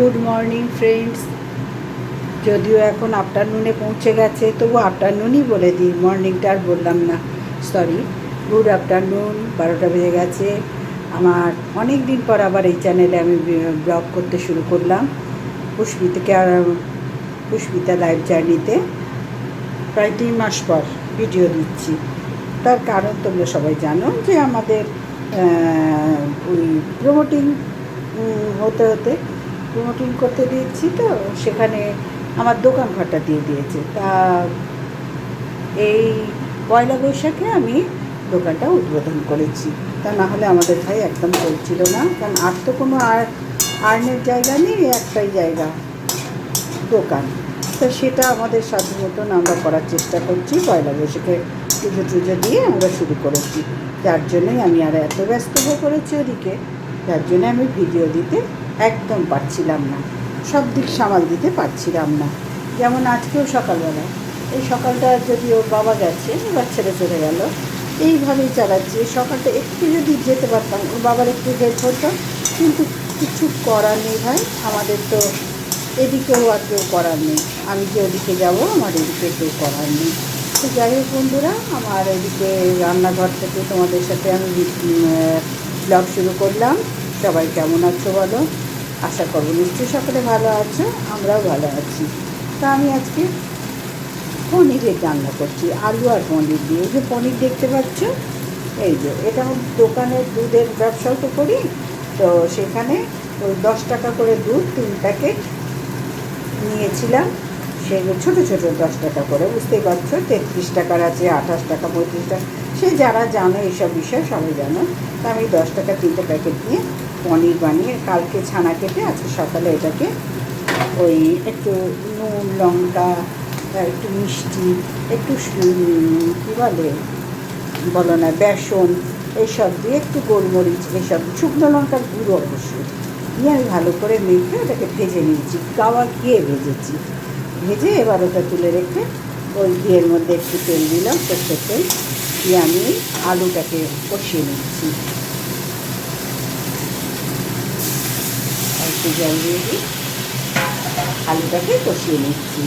Good morning friends যদিও এখন আফটারনুনে পৌঁছে গেছে, তবু আফটারনুনই বলে দিই মর্নিংটা আর বললাম না। সরি গুড আফটারনুন বারোটা বেজে গেছে। আমার অনেক দিন পর আবার এই চ্যানেলে আমি ব্লগ করতে শুরু করলাম, পুষ্পিতাকে আর, পুষ্পিতা লাইভ জার্নিতে প্রায় তিন মাস পর ভিডিও দিচ্ছি। তার কারণ তোমরা সবাই জানো যে আমাদের ওই প্রমোটিং হতে হতে প্রমোটিং করতে দিয়েছি তো, সেখানে আমার দোকান ঘরটা দিয়ে দিয়েছে। তা এই পয়লা বৈশাখে আমি দোকানটা উদ্বোধন করেছি। তা না হলে আমাদের ভাই একদম চলছিল না, কারণ আর তো কোনো আর, আর্নের জায়গা নেই, একটাই জায়গা, দোকান। তো সেটা আমাদের সাধ্য মতন আমরা করার চেষ্টা করছি, পয়লা বৈশাখে পুজো টুজো দিয়ে আমরা শুরু করেছি। যার জন্যই আমি আর এত ব্যস্ত হয়ে পড়েছি ওদিকে, যার জন্য আমি ভিডিও দিতে একদম পারছিলাম না। সব দিক সামাল দিতে পারছিলাম না। যেমন আজকেও সকালবেলা। এই সকালটা যদি ওর বাবা গেছে, এবার ছেড়ে চলে গেল। এইভাবেই চালাচ্ছি। সকালটা একটু যদি যেতে পারতাম, ওর বাবার একটু হেল্প হতো। কিন্তু কিছু করার নেই ভাই। আমাদের তো এদিকেও আর কেউ করার নেই। আমি যে ওদিকে যাব, আমার এদিকে কেউ করার নেই। তো যাই হোক বন্ধুরা, আমার এদিকে রান্নাঘর থেকে তোমাদের সাথে আমি ব্লগ শুরু করলাম। সবাই কেমন আছো বলো? আশা করব। নিশ্চয়ই সকলে ভালো আছো, আমরাও ভালো আছি। তা আমি আজকে পনিরের রান্না করছি, আলু আর পনির দিয়ে। এই যে পনির দেখতে পাচ্ছ, এই যে এটা আমার দোকানের দুধের ব্যবসাও তো করি, তো সেখানে ওই দশ টাকা করে দুধ, তিন প্যাকেট নিয়েছিলাম। সেগুলো ছোটো ছোটো দশ টাকা করে, বুঝতেই পারছ, তেত্রিশ টাকার আছে, আঠাশ টাকা, পঁয়ত্রিশ টাকা। সে যারা জানো, এইসব বিষয় সবাই জানো। তা আমি দশ টাকা, তিনটে প্যাকেট নিয়ে পনির বানিয়ে কালকে ছানা কেটে আজকে সকালে এটাকে ওই একটু নুন, লঙ্কা একটু মিষ্টি, একটু কী বলে? বলো না, বেসন, এইসব দিয়ে একটু গোলমরিচ, এইসব শুকনো লঙ্কার গুঁড়ো অবশ্যই। দিয়ে আমি ভালো করে মেখে ওটাকে ভেজে নিয়েছি। গাওয়া ঘিয়ে ভেজেছি। ভেজে এবার ওটা তুলে রেখে ওই ঘিয়ের মধ্যে একটু তেল দিলাম, সর্ষের তেল, দিয়ে আমি আলুটাকে কষিয়ে নিচ্ছি। একটু জল দিয়ে দিই। আলুটাকে কষিয়ে নিচ্ছি।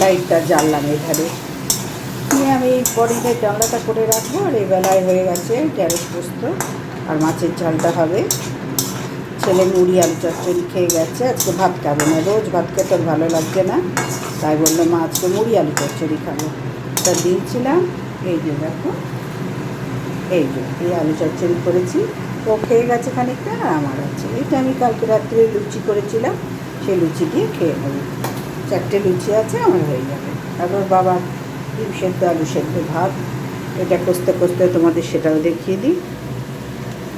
লাইটটা জ্বাললাম এধারে নিয়ে আমি এই পনিরের ডালনাটা করে রাখব আর এই বেলায় হয়ে গেছে ঢেঁড়স পোস্ত আর মাছের ঝালটা হবে। ছেলে মুড়ি আলু চচ্চড়ি খেয়ে গেছে। আজকে ভাত খাবে না। রোজ ভাত খেতে ভালো লাগছে না। তাই বলল, মা, আজকে মুড়ি আলু চচ্চড়ি খাব। তা দিয়েছিলাম এই যে দেখো এই যে, এই আলু চচ্চড়ি করেছি। ও খেয়ে গেছে খানিকটা আর আমার আছে। এটা আমি কালকে রাত্রে লুচি করেছিলাম, সেই লুচি দিয়ে খেয়ে নেব। চারটে লুচি আছে, আমার হয়ে যাবে। তারপর বাবা ডিম সেদ্ধ, আলু সেদ্ধ, ভাত, এটা কষতে কষতে তোমাদের সেটাও দেখিয়ে দিই।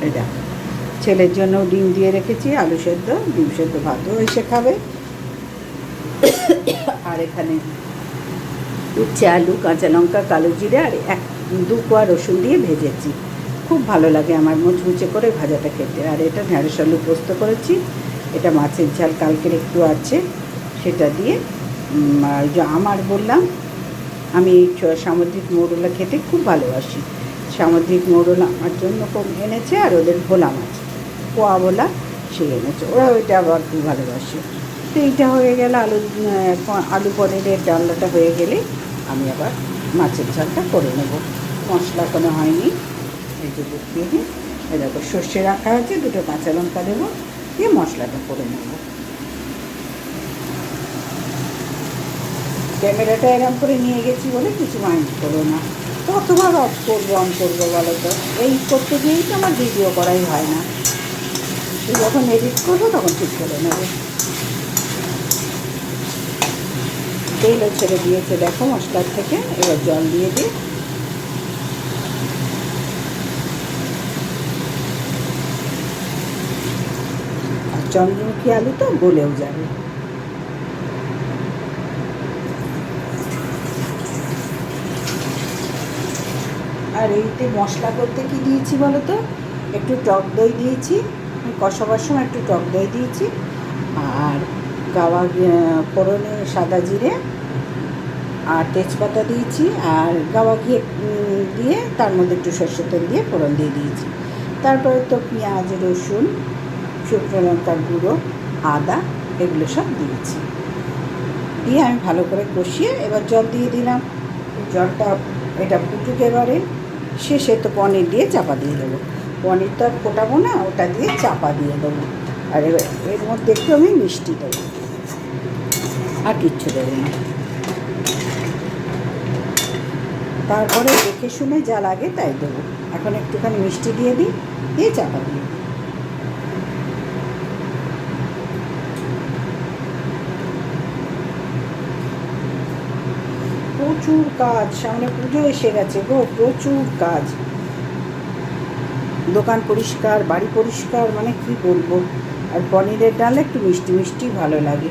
এটা ছেলের জন্য ডিম দিয়ে রেখেছি, আলু সেদ্ধ, ডিম সেদ্ধ, ভাতও এসে খাবে। আর এখানে উচ্ছে আলু, কাঁচা লঙ্কা, কালো জিরে, আর এক দু কোয়া রসুন দিয়ে ভেজেছি। খুব ভালো লাগে আমার, মুচমুচে করে ভাজাটা খেতে। আর এটা ঢ্যাঁড়স আলু পোস্ত করেছি। এটা মাছের ঝাল কালকের একটু আছে। সেটা দিয়ে আমার বললাম, আমি সামুদ্রিক মৌরলা খেতে খুব ভালোবাসি। সামুদ্রিক মৌরলা আমার জন্য এনেছে আর ওদের ভোলা মাছ। পোয়া ভোলা সে এনেছে। ওরা ওইটা আবার খুব ভালোবাসে। তো এইটা হয়ে গেলে আলু আলু পনিরের ডালনাটা হয়ে গেলে আমি আবার মাছের ঝালটা করে নেব। মশলা কোনো হয়নি। এই যে দিয়ে এই দেখো সর্ষে রাখা আছে, দুটো কাঁচা লঙ্কা দেবো, দিয়ে মশলাটা করে নেব। ক্যামেরাটা এরম করে নিয়ে গেছি বলে কিছু মাইন্ড করো না। কতবার অফ করব অন করব বলো তো? এই করতে গিয়েই তো আমার ভিডিও করাই হয় না। যখন এডিট করব তখন ঠিক করে নেব। তেলও ছেড়ে দিয়েছে, দেখো মশলার থেকে। এবার জল দিয়ে দিই। চন্দ্রমুখী আলু তো গলেও যাবে। আর এইতে মশলা করতে কি দিয়েছি বলো তো একটু টক দই দিয়েছি কষাবার সময় একটু টক দই দিয়েছি। আর গাওয়া ফোড়নে সাদা জিরে আর তেজপাতা দিয়েছি আর গাওয়া ঘি দিয়ে তার মধ্যে একটু সর্ষের তেল দিয়ে ফোড়ন দিয়ে দিয়েছি। তারপরে তো পেঁয়াজ, রসুন, শুকনো লঙ্কার গুঁড়ো, আদা এগুলো সব দিয়েছি। দিয়ে আমি ভালো করে কষিয়ে এবার জল দিয়ে দিলাম। জলটা, এটা ফুটুক এবারে। শেষে তো পনির দিয়ে চাপা দিয়ে দেবো। পনির তো আর ফোটাবো না, ওটা দিয়ে চাপা দিয়ে দেবো। আর এবার এর মধ্যে একটু আমি মিষ্টি দেবো। কিচ্ছু দেবো না। তারপরে দেখে শুনে যা লাগে তাই দেবো। এখন একটুখানি মিষ্টি দিয়ে দিই, দিয়ে চাপা দিই। প্রচুর কাজ, সামনে পুজো এসে গেছে গো, প্রচুর কাজ। দোকান পরিষ্কার, বাড়ি পরিষ্কার মানে কি বলব? আর পনিরের ডাল একটু মিষ্টি মিষ্টি ভালো লাগে।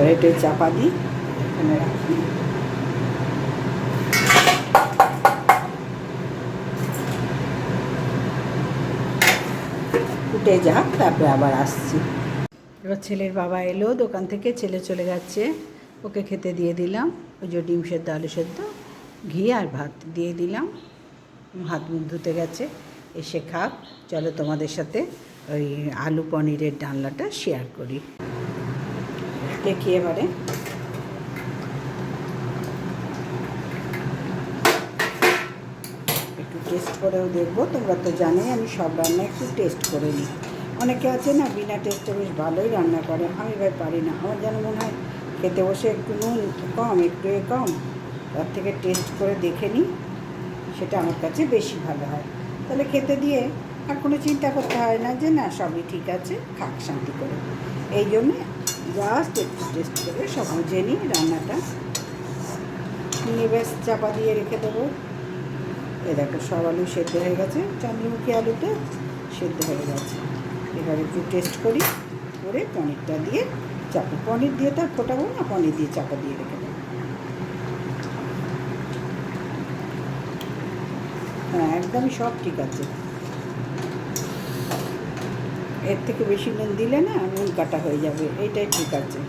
এবার চাপা দিই এখানে রাখি। ফুটে যাক, তারপরে আবার আসছি। এবার ছেলের বাবা এলো, দোকান থেকে ছেলে চলে যাচ্ছে। ওকে খেতে দিয়ে দিলাম। ওই যে ডিম সেদ্ধ, আলু সেদ্ধ, ঘি আর ভাত দিয়ে দিলাম। হাত মুখ ধুতে গেছে, এসে খাক। চলো তোমাদের সাথে ওই আলু পনিরের ডালনাটা শেয়ার করি। দেখি এবারে। একটু টেস্ট করেও দেখব, তোমরা তো জানোই আমি সব রান্না একটু টেস্ট করে নিই। অনেকে আছে না, বিনা টেস্টে বেশ ভালোই রান্না করে, আমি ভাই পারি না। আমার যেন মনে হয় খেতে বসে একটু নুন কম, একটু এ কম, তার থেকে টেস্ট করে দেখে নিই, সেটা আমার কাছে বেশি ভালো হয়। তাহলে খেতে দিয়ে আর কোনো চিন্তা করতে হয় না যে না, সবই ঠিক আছে, খাক শান্তি করে। এই জন্যে জাস্ট একটু টেস্ট করে সব বুঝে নিই রান্নাটা। নিয়ে ব্যাস চাপা দিয়ে রেখে দেবো। এ দেখো, সব আলু সেদ্ধ হয়ে গেছে। চন্দ্রমুখী আলুটা সেদ্ধ হয়ে গেছে। এবার একটু টেস্ট করি, করে পনিরটা দিয়ে চাপা। পনির দিয়ে তো ফোটাবো না, পনির দিয়ে চাপা দিয়ে রেখে দেবো। হ্যাঁ একদমই সব ঠিক আছে। এর থেকে বেশি নুন দিলে না নুন কাটা হয়ে যাবে, এইটাই ঠিক আছে।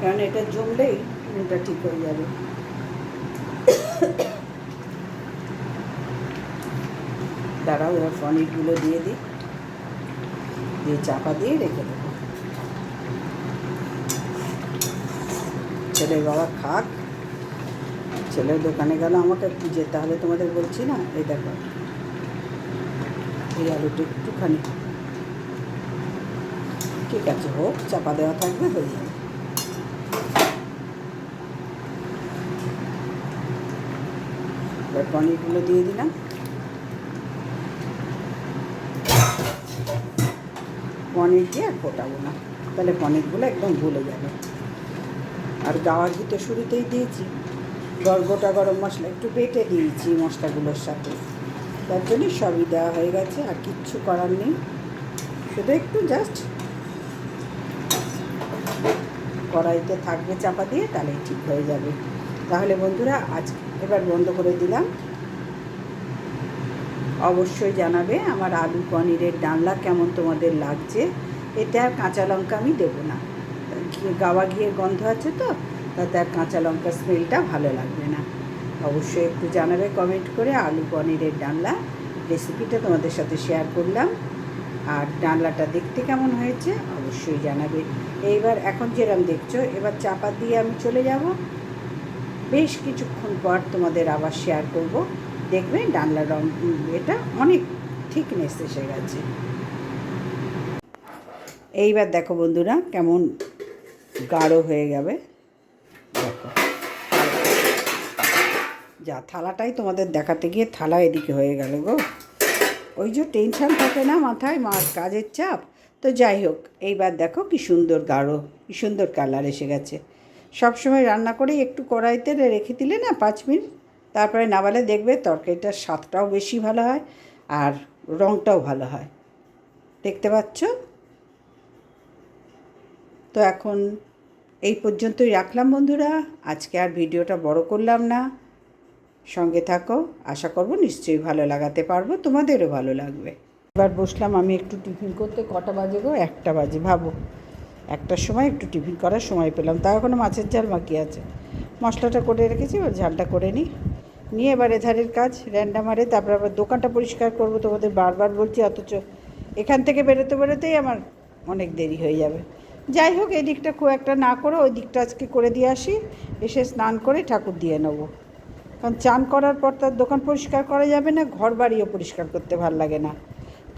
কারণ এটা জমলেই নুনটা ঠিক হয়ে যাবে। দাঁড়াও, এবার পনিরগুলো দিয়ে দিই। দিয়ে চাপা দিয়ে রেখে দেবো। ছেলের বাবা খাক। ছেলের দোকানে গেল, আমাকে যেতে হবে তোমাদের বলছি না? এই দেখো। এই আলুটা একটুখানি। ঠিক আছে হোক, চাপা দেওয়া থাকবে, হয়ে যাবে। এবার পনিরগুলো দিয়ে দিলাম। পনির দিয়ে আর ফোটাবো না। তাহলে পনিরগুলো একদম ভুলে যাবে। আর গাওয়া ঘি তো শুরুতেই দিয়েছি। গোটা গরম মশলা একটু বেটে দিয়েছি মশলাগুলোর সাথে। তার জন্যই সবই দেওয়া হয়ে গেছে, আর কিচ্ছু করার নেই। শুধু একটু জাস্ট কড়াইতে থাকবে চাপা দিয়ে, তাহলেই ঠিক হয়ে যাবে। তাহলে বন্ধুরা, আজ এবার বন্ধ করে দিলাম। অবশ্যই জানাবে আমার আলু পনিরের ডালনা কেমন তোমাদের লাগছে। এটা আর কাঁচা লঙ্কা আমি দেবো না। গাওয়া ঘিয়ের গন্ধ আছে তো, তাতে আর কাঁচা লঙ্কার স্মেলটা ভালো লাগবে না। অবশ্যই একটু জানাবে কমেন্ট করে। আলু পনিরের ডালনা রেসিপিটা তোমাদের সাথে শেয়ার করলাম। আর ডালনাটা দেখতে কেমন হয়েছে অবশ্যই জানাবে। এইবার এখন যেরকম দেখছ, এবার চাপা দিয়ে আমি চলে যাব। বেশ কিছুক্ষণ পর তোমাদের আবার শেয়ার করব। দেখবে ডালনা রং এটা অনেক থিকনেস এসে গেছে। এইবার দেখো বন্ধুরা, কেমন গাঢ় হয়ে যাবে। দেখো। যা থালাটাই তোমাদের দেখাতে গিয়ে থালা এদিকে হয়ে গেল গো। ওই যে টেনশন থাকে না মাথায়, মা কাজের চাপ। তো যাই হোক, এইবার দেখো কি সুন্দর গাঢ়, কি সুন্দর কালার এসে গেছে। সব সময় রান্না করে একটু কড়াইতে রেখে দিলে না পাঁচ মিনিট, তারপরে নাবালে দেখবে তরকারিটার স্বাদটাও বেশি ভালো হয় আর রঙটাও ভালো হয়। দেখতে পাচ্ছ? তো এখন এই পর্যন্তই রাখলাম বন্ধুরা। আজকে আর ভিডিওটা বড় করলাম না। সঙ্গে থাকো, আশা করব নিশ্চয়ই ভালো লাগাতে পারব, তোমাদেরও ভালো লাগবে। এবার বসলাম আমি একটু টিফিন করতে, কটা বাজে গো? একটা বাজে, ভাবো। একটার সময় একটু টিফিন করার সময় পেলাম, তাও এখনও মাছের ঝাল বাকি আছে। মশলাটা করে রেখেছি, এবার ঝালটা করে নিই। নিয়ে এবার এধারের কাজ র্যান্ডা মারে তারপর আবার দোকানটা পরিষ্কার করব তোমাদের বারবার বলছি, অথচ এখান থেকে বেরোতে বেরোতেই আমার অনেক দেরি হয়ে যাবে। যাই হোক, এই দিকটা খুব একটা না করে ওই দিকটা আজকে করে দিয়ে আসি, এসে স্নান করে ঠাকুর দিয়ে নেব। কারণ চান করার পর তার দোকান পরিষ্কার করা যাবে না, ঘর বাড়িও পরিষ্কার করতে ভালো লাগে না।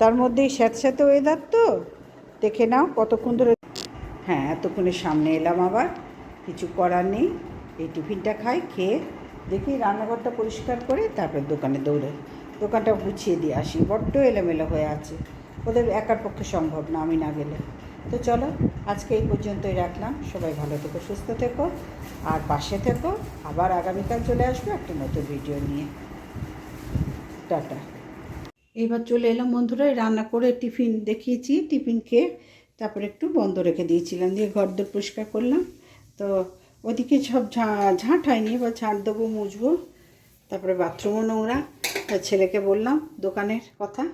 তার মধ্যেই স্যাঁতস্যাঁতে ওয়েদার তো, দেখে নাও কতক্ষণ ধরে হ্যাঁ এতক্ষণের সামনে এলাম আবার, কিছু করার নেই, এই টিফিনটা খাই, খেয়ে দেখি রান্নাঘরটা পরিষ্কার করে তারপর দোকানে দৌড়ে দোকানটা গুছিয়ে দিয়ে আসি, বড্ড এলোমেলো হয়ে আছে। ওদের একার পক্ষে সম্ভব না, আমি না গেলে। তো চলো, আজকে এই পর্যন্তই রাখলাম। সবাই ভালো থেকো, সুস্থ থেকো, আর পাশে থেকো। আবার আগামীকাল চলে আসব একটা নতুন ভিডিও নিয়ে। টাটা। এবার চলে এলাম বন্ধুরা রান্না করে টিফিন দেখিয়েছি, টিফিন খেয়ে তারপরে একটু বন্ধ রেখে দিয়েছিলাম, দিয়ে ঘর দোর পরিষ্কার করলাম। তো ওদিকে সব ঝাঁট হয়নি, এবার ঝাঁট দেবো, মুছবো। তারপরে বাথরুমও নোংরা ছেলেকে বললাম, দোকানের কথা।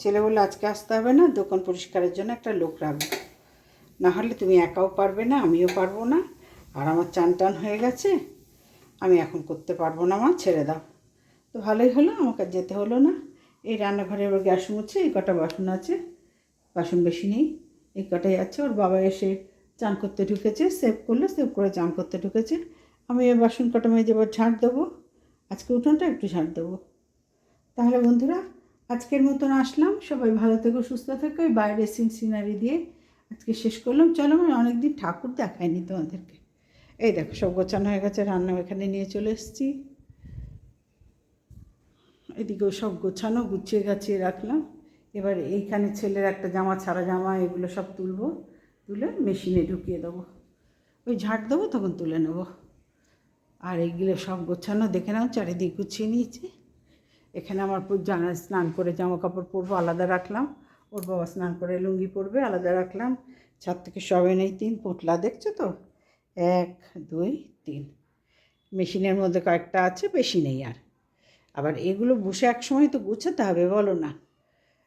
ছেলে বলল, আজকে আসতে হবে না, দোকান পরিষ্কারের জন্য একটা লোক রাখব। না হলে তুমি একাও পারবে না, আমিও পারব না। আর আমার চান টান হয়ে গেছে, আমি এখন করতে পারব না, মা, ছেড়ে দাও। তো ভালোই হলো, আমাকে যেতে হলো না। এই রান্নাঘরে এবার গ্যাস মুছে, এই কটা বাসন আছে, বাসন বেশি নেই, এই কটাই আছে। ওর বাবা এসে চান করতে ঢুকেছে, সেভ করল, সেভ করে চান করতে ঢুকেছে। আমি এই বাসন কটা মেজে এবার ঝাঁট দেবো। আজকে উঠোনটা একটু ঝাঁট দেবো। তাহলে বন্ধুরা, আজকের মতন আসলাম। সবাই ভালো থেকো, সুস্থ থেকো। এই বাইরের সিন সিনারি দিয়ে আজকে শেষ করলাম। চলো আমি অনেকদিন ঠাকুর দেখাইনি তোমাদেরকে। এই দেখো, সব গোছানো হয়ে গেছে রান্না এখানে নিয়ে চলে এসেছি। এদিকেও সব গোছানো, গুছিয়ে গাছিয়ে রাখলাম। এবার এইখানে ছেলের একটা জামা, ছাড়া জামা, এগুলো সব তুলবো। তুলে মেশিনে ঢুকিয়ে দেবো। ওই ঝাঁট দেবো, তখন তুলে নেব। আর এইগুলো সব গোছানো, দেখে নাও, চারিদিক গুছিয়ে নিয়েছি। এখানে আমার জানা স্নান করে জামা কাপড় পরবো, আলাদা রাখলাম। ওর বাবা স্নান করে লুঙ্গি পরবে, আলাদা রাখলাম। ছাদ থেকে সব এনেই তিন পোটলা দেখছ তো? এক, দুই, তিন। মেশিনের মধ্যে কয়েকটা আছে, বেশি নেই আর। আবার এগুলো বসে এক সময় তো গুছাতে হবে, বলো না।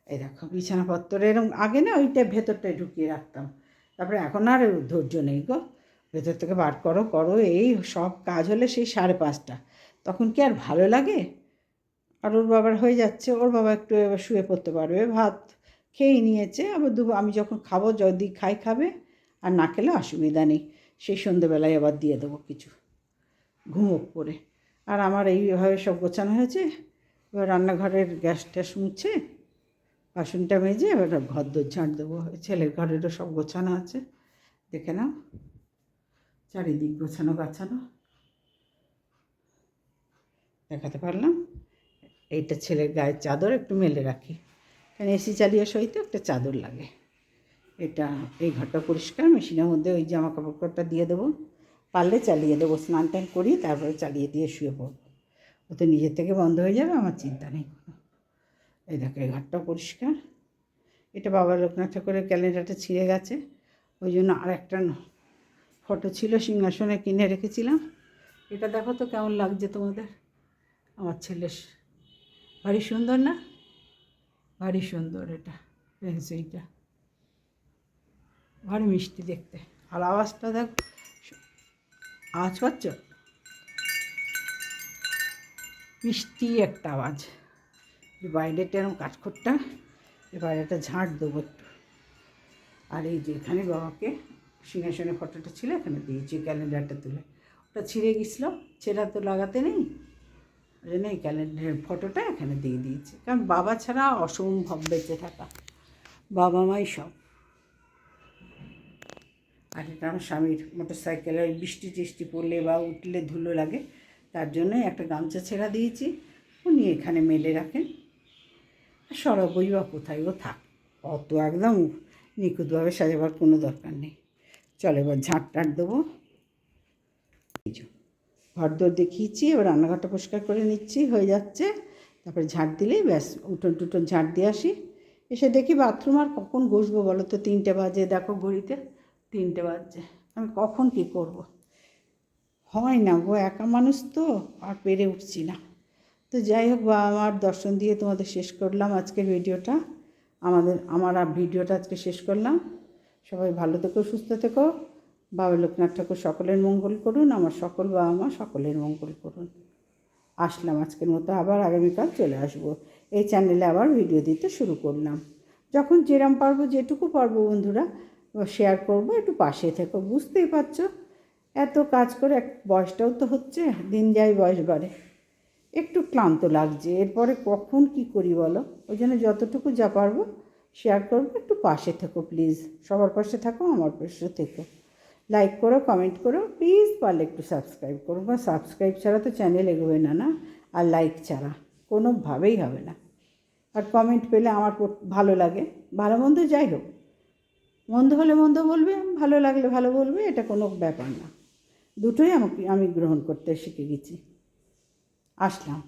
এই দেখো, বিছানাপত্র এরকম আগে না ওইটা ভেতরটায় ঢুকিয়ে রাখতাম। তারপরে এখন আর ধৈর্য নেই গো। ভেতর থেকে বার করো করো, এই সব কাজ হলে সেই সাড়ে পাঁচটা। তখন কি আর ভালো লাগে? আর ওর বাবার হয়ে যাচ্ছে, ওর বাবা একটু এবার শুয়ে পড়তে পারবে, ভাত খেয়েই নিয়েছে, আবার দু, আমি যখন খাব, যদি খাই খাবে, আর না খেলে অসুবিধা নেই। সেই সন্ধেবেলায় আবার দিয়ে দেবো কিছু। ঘুমোক পরে। আর আমার এইভাবে সব গোছানো হয়েছে, এবার রান্নাঘরের গ্যাস ট্যাস মুছে বাসনটা মেজে এবার ঘর দোর ঝাঁট দেবো। ছেলের ঘরেরও সব গোছানো আছে, দেখে নাও। চারিদিক গোছানো গাছানো। দেখাতে পারলাম? এইটা ছেলের গায়ের চাদর, একটু মেলে রাখি। কারণ এসি চালিয়ে সইতে একটা চাদর লাগে। এটা এই ঘরটা পরিষ্কার, মেশিনের মধ্যে ওই জামা কাপড়টা দিয়ে দেবো। পারলে চালিয়ে দেবো, স্নান টান করি তারপরে চালিয়ে দিয়ে শুয়ে পড়ব। ও তো নিজের থেকে বন্ধ হয়ে যাবে, আমার চিন্তা নেই। এই দেখো, এই ঘরটা পরিষ্কার। এটা বাবা লোকনাথ ঠাকুরের ক্যালেন্ডারটা ছিঁড়ে গেছে। ওই জন্য আর একটা ফটো ছিল, সিংহাসনে কিনে রেখেছিলাম। এটা দেখো তো কেমন লাগছে তোমাদের? আমার ছেলের ভারী সুন্দর না? ভারী সুন্দর এটা পেন্সিলটা। ভারী মিষ্টি দেখতে। আর আওয়াজটা দেখ আওয়াজ পাচ্ছ মিষ্টি একটা আওয়াজ। যে বাইরেটা এরকম কাঠখোট্টা এ বাইরেটা ঝাঁট দেবো একটু। আর এই যে এখানে বাবাকে সিংহাসনে ফটোটা ছিল এখানে দিয়েছি ক্যালেন্ডারটা তুলে। ওটা ছিঁড়ে গেছিল ছেঁড়া তো লাগাতে নেই। ওই জন্য এই ক্যালেন্ডারের ফটোটা এখানে দিয়ে দিয়েছি। কারণ বাবা ছাড়া অসম্ভব বেঁচে থাকা। বাবা মাই সব। আর এটা আমার স্বামীর মোটর সাইকেলে ওই বৃষ্টি টিষ্টি পড়লে বা উঠলে ধুলো লাগে, তার জন্যই একটা গামছা ছেঁড়া দিয়েছি। উনি এখানে মেলে রাখেন। আর সরবই বা কোথায় ও থাক। অত একদম নিখুঁতভাবে সাজাবার কোনো দরকার নেই। চলো এবার ঝাঁট টাট দেবো। এই যে। ঘর দোর দেখিয়েছি, এবার রান্নাঘরটা পরিষ্কার করে নিচ্ছি, হয়ে যাচ্ছে। তারপরে ঝাঁট দিলেই ব্যাস, উঠোন টুটন ঝাঁট দিয়ে আসি। এসে দেখি বাথরুম আর কখন বসবো বলো তো? তিনটে বাজে, দেখো ঘড়িতে, তিনটে বাজে আমি কখন কি করব। হয় না গো, একা মানুষ তো, আর পেরে উঠছি না। তো যাই হোক বাবা মার দর্শন দিয়ে তোমাদের শেষ করলাম আজকের ভিডিওটা। আমাদের, আমার ভিডিওটা আজকে শেষ করলাম। সবাই ভালো থেকো, সুস্থ থেকো। বাবা লোকনাথ ঠাকুর সকলের মঙ্গল করুন, আমার সকল বাবা মা সকলের মঙ্গল করুন। আসলাম আজকের মতো, আবার আগামীকাল চলে আসব। এই চ্যানেলে আবার ভিডিও দিতে শুরু করলাম। যখন যেরাম পারব, যেটুকু পারব বন্ধুরা শেয়ার করব, একটু পাশে থেকো, বুঝতেই পারছ? এত কাজ করে এক বয়সটাও তো হচ্ছে, দিন যায় বয়স বাড়ে। একটু ক্লান্ত লাগছে, এরপরে কখন কি করি বলো? ওই জন্য যতটুকু যা পারব শেয়ার করব, একটু পাশে থেকো প্লিজ সবার পাশে থাকো, আমার পাশে থেকো। লাইক করো কমেন্ট করো প্লিজ পারলে একটু সাবস্ক্রাইব করো, বা সাবস্ক্রাইব ছাড়া তো চ্যানেল এগোবে না না? আর লাইক ছাড়া কোনোভাবেই হবে না। আর কমেন্ট পেলে আমার ভালো লাগে। ভালো মন্দ যাই হোক। মন্দ হলে মন্দ বলবে, ভালো লাগলে ভালো বলবে, এটা কোনো ব্যাপার না। দুটোই আমাকে, আমি গ্রহণ করতে শিখে গেছি। আসলাম।